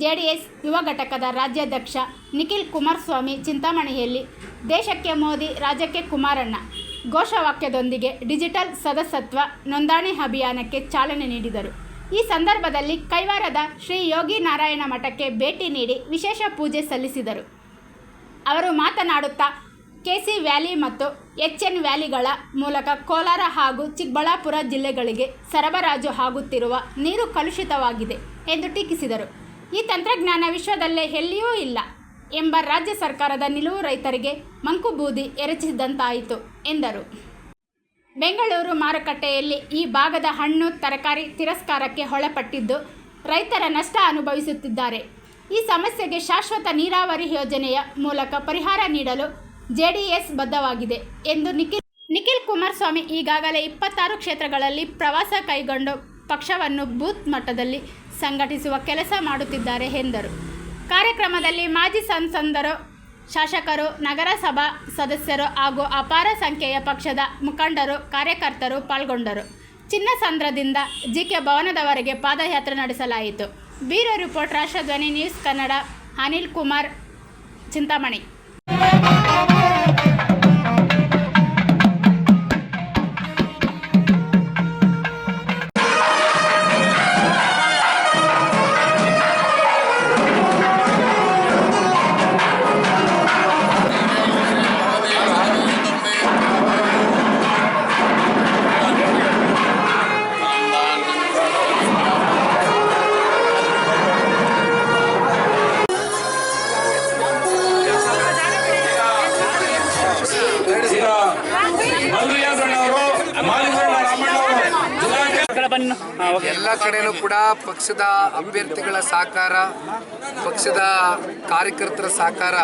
JDS ಯುವ ಘಟಕದ ರಾಜ್ಯಾಧ್ಯಕ್ಷ ನಿಖಿಲ್ ಕುಮಾರಸ್ವಾಮಿ ಚಿಂತಾಮಣಿಯಲ್ಲಿ. ದೇಶಕ್ಕೆ ಮೋದಿ, ರಾಜ್ಯಕ್ಕೆ ಕುಮಾರಣ್ಣ. ಘೋಷವಾಕ್ಯದೊಂದಿಗೆ ಡಿಜಿಟಲ್ ಸದಸ್ಯತ್ವ ನೋಂದಣಿ ಅಭಿಯಾನಕ್ಕೆ ಚಾಲನೆ ನೀಡಿದರು. ಈ ಸಂದರ್ಭದಲ್ಲಿ ಕೈವಾರದ ಶ್ರೀ ಯೋಗಿ ನಾರಾಯಣ ಮಠಕ್ಕೆ ಭೇಟಿ ನೀಡಿ ವಿಶೇಷ ಪೂಜೆ ಸಲ್ಲಿಸಿದರು. ಅವರು ಮಾತನಾಡುತ್ತಾ, ಕೆಸಿ ವ್ಯಾಲಿ ಮತ್ತು ಎಚ್ ಎನ್ ವ್ಯಾಲಿಗಳ ಮೂಲಕ ಕೋಲಾರ ಹಾಗೂ ಚಿಕ್ಕಬಳ್ಳಾಪುರ ಜಿಲ್ಲೆಗಳಿಗೆ ಸರಬರಾಜು ಆಗುತ್ತಿರುವ ನೀರು ಕಲುಷಿತವಾಗಿದೆ ಎಂದು ಟೀಕಿಸಿದರು. ಈ ತಂತ್ರಜ್ಞಾನ ವಿಶ್ವದಲ್ಲೇ ಎಲ್ಲಿಯೂ ಇಲ್ಲ ಎಂಬ ರಾಜ್ಯ ಸರ್ಕಾರದ ನಿಲುವು ರೈತರಿಗೆ ಮಂಕುಬೂದಿ ಎರಚಿದಂತಾಯಿತು ಎಂದರು. ಬೆಂಗಳೂರು ಮಾರುಕಟ್ಟೆಯಲ್ಲಿ ಈ ಭಾಗದ ಹಣ್ಣು, ತರಕಾರಿ ತಿರಸ್ಕಾರಕ್ಕೆ ಒಳಪಟ್ಟಿದ್ದು ರೈತರ ನಷ್ಟ ಅನುಭವಿಸುತ್ತಿದ್ದಾರೆ. ಈ ಸಮಸ್ಯೆಗೆ ಶಾಶ್ವತ ನೀರಾವರಿ ಯೋಜನೆಯ ಮೂಲಕ ಪರಿಹಾರ ನೀಡಲು ಜೆಡಿಎಸ್ ಬದ್ಧವಾಗಿದೆ ಎಂದು ನಿಖಿಲ್ ನಿಖಿಲ್ ಕುಮಾರಸ್ವಾಮಿ ಈಗಾಗಲೇ ಇಪ್ಪತ್ತಾರು ಕ್ಷೇತ್ರಗಳಲ್ಲಿ ಪ್ರವಾಸ ಕೈಗೊಂಡು ಪಕ್ಷವನ್ನು ಬೂತ್ ಮಟ್ಟದಲ್ಲಿ ಸಂಘಟಿಸುವ ಕೆಲಸ ಮಾಡುತ್ತಿದ್ದಾರೆ ಎಂದರು. ಕಾರ್ಯಕ್ರಮದಲ್ಲಿ ಮಾಜಿ ಸಂಸದರು, ಶಾಸಕರು, ನಗರಸಭಾ ಸದಸ್ಯರು ಹಾಗೂ ಅಪಾರ ಸಂಖ್ಯೆಯ ಪಕ್ಷದ ಮುಖಂಡರು, ಕಾರ್ಯಕರ್ತರು ಪಾಲ್ಗೊಂಡರು. ಚಿನ್ನಸಂದ್ರದಿಂದ ಜಿ ಕೆ ಭವನದವರೆಗೆ ಪಾದಯಾತ್ರೆ ನಡೆಸಲಾಯಿತು. Bureau report, Rashtradhwani news Kannada, Anil Kumar, Chintamani. ಎಲ್ಲ ಕಡೆನೂ ಕೂಡ ಪಕ್ಷದ ಅಭ್ಯರ್ಥಿಗಳ ಸಹಕಾರ ಪಕ್ಷದ ಕಾರ್ಯಕರ್ತರ ಸಹಕಾರ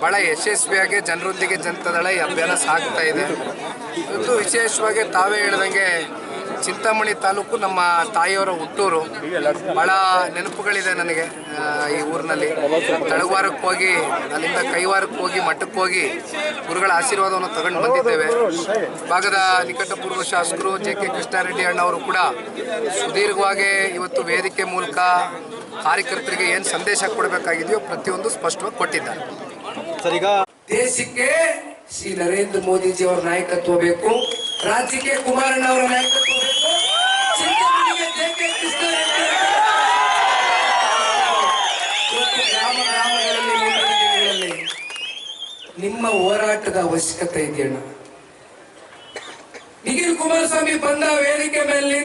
ಬಹಳ ಯಶಸ್ವಿಯಾಗಿ ಜನರೊಂದಿಗೆ ಜನತಾದಳ ಈ ಅಭಿಯಾನ ಸಾಗ್ತಾ ಇದೆ. ಇದು ವಿಶೇಷವಾಗಿ ತಾವೇ ಹೇಳ್ದಂಗೆ ಚಿಂತಾಮಣಿ ತಾಲೂಕು ನಮ್ಮ ತಾಯಿಯವರ ಹುಟ್ಟೂರು. ಬಹಳ ನೆನಪುಗಳಿದೆ ನನಗೆ ಈ ಊರಿನಲ್ಲಿ. ತಳವಾರಕ್ಕೆ ಹೋಗಿ ಅಲ್ಲಿಂದ ಕೈವಾರಕ್ಕೆ ಹೋಗಿ ಮಠಕ್ಕೆ ಹೋಗಿ ಗುರುಗಳ ಆಶೀರ್ವಾದವನ್ನು ತಗೊಂಡು ಬಂದಿದ್ದೇವೆ. ಭಾಗದ ನಿಕಟಪೂರ್ವ ಶಾಸಕರು ಜೆ ಕೆ ಕೃಷ್ಣಾರೆಡ್ಡಿ ಅಣ್ಣವರು ಕೂಡ ಸುದೀರ್ಘವಾಗಿ ಇವತ್ತು ವೇದಿಕೆ ಮೂಲಕ ಕಾರ್ಯಕರ್ತರಿಗೆ ಏನು ಸಂದೇಶ ಕೊಡಬೇಕಾಗಿದೆಯೋ ಪ್ರತಿಯೊಂದು ಸ್ಪಷ್ಟವಾಗಿ ಕೊಟ್ಟಿದ್ದಾರೆ. ದೇಶಕ್ಕೆ ಶ್ರೀ ನರೇಂದ್ರ ಮೋದಿಜಿ ಅವರ ನಾಯಕತ್ವ ಬೇಕು. ರಾಜ್ಯಕ್ಕೆ ಕುಮಾರಣ್ಣ ಅವರ ನಿಮ್ಮ ಹೋರಾಟದ ಅವಶ್ಯಕತೆ ಇದೆಯಣ್ಣ ನಿಖಿಲ್ ಕುಮಾರಸ್ವಾಮಿ ಬಂದ ವೇದಿಕೆ ಮೇಲೆ